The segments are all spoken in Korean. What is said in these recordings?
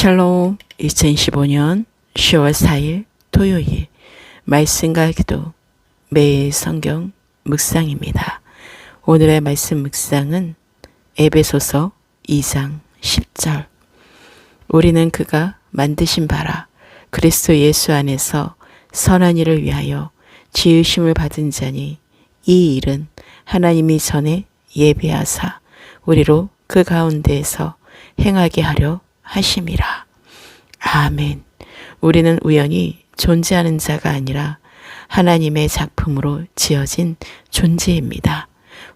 샬롬 2015년 10월 4일 토요일 말씀과 기도 매일 성경 묵상입니다. 오늘의 말씀 묵상은 에베소서 2장 10절 우리는 그가 만드신 바라 그리스도 예수 안에서 선한 일을 위하여 지으심을 받은 자니 이 일은 하나님이 전에 예비하사 우리로 그 가운데에서 행하게 하려 하심이라. 아멘. 우리는 우연히 존재하는 자가 아니라 하나님의 작품으로 지어진 존재입니다.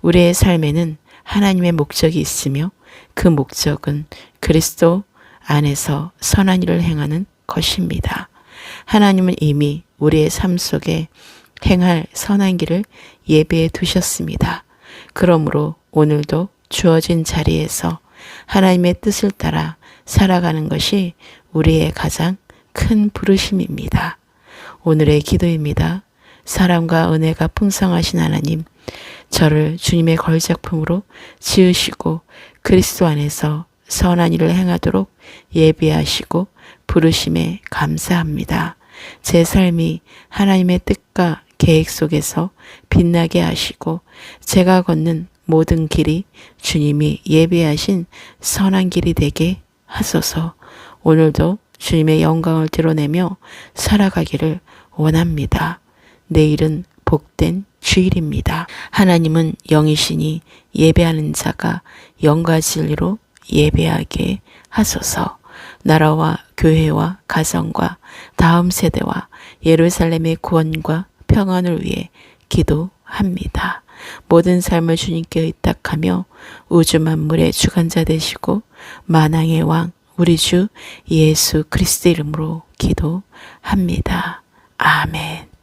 우리의 삶에는 하나님의 목적이 있으며 그 목적은 그리스도 안에서 선한 일을 행하는 것입니다. 하나님은 이미 우리의 삶 속에 행할 선한 길을 예배해 두셨습니다. 그러므로 오늘도 주어진 자리에서 하나님의 뜻을 따라 살아가는 것이 우리의 가장 큰 부르심입니다. 오늘의 기도입니다. 사랑과 은혜가 풍성하신 하나님, 저를 주님의 걸작품으로 지으시고 그리스도 안에서 선한 일을 행하도록 예비하시고 부르심에 감사합니다. 제 삶이 하나님의 뜻과 계획 속에서 빛나게 하시고 제가 걷는 모든 길이 주님이 예비하신 선한 길이 되게 하소서 오늘도 주님의 영광을 드러내며 살아가기를 원합니다. 내일은 복된 주일입니다. 하나님은 영이시니 예배하는 자가 영과 진리로 예배하게 하소서. 나라와 교회와 가정과 다음 세대와 예루살렘의 구원과 평안을 위해 기도합니다. 모든 삶을 주님께 의탁하며 우주 만물의 주관자 되시고 만왕의 왕 우리 주 예수 그리스도 이름으로 기도합니다. 아멘.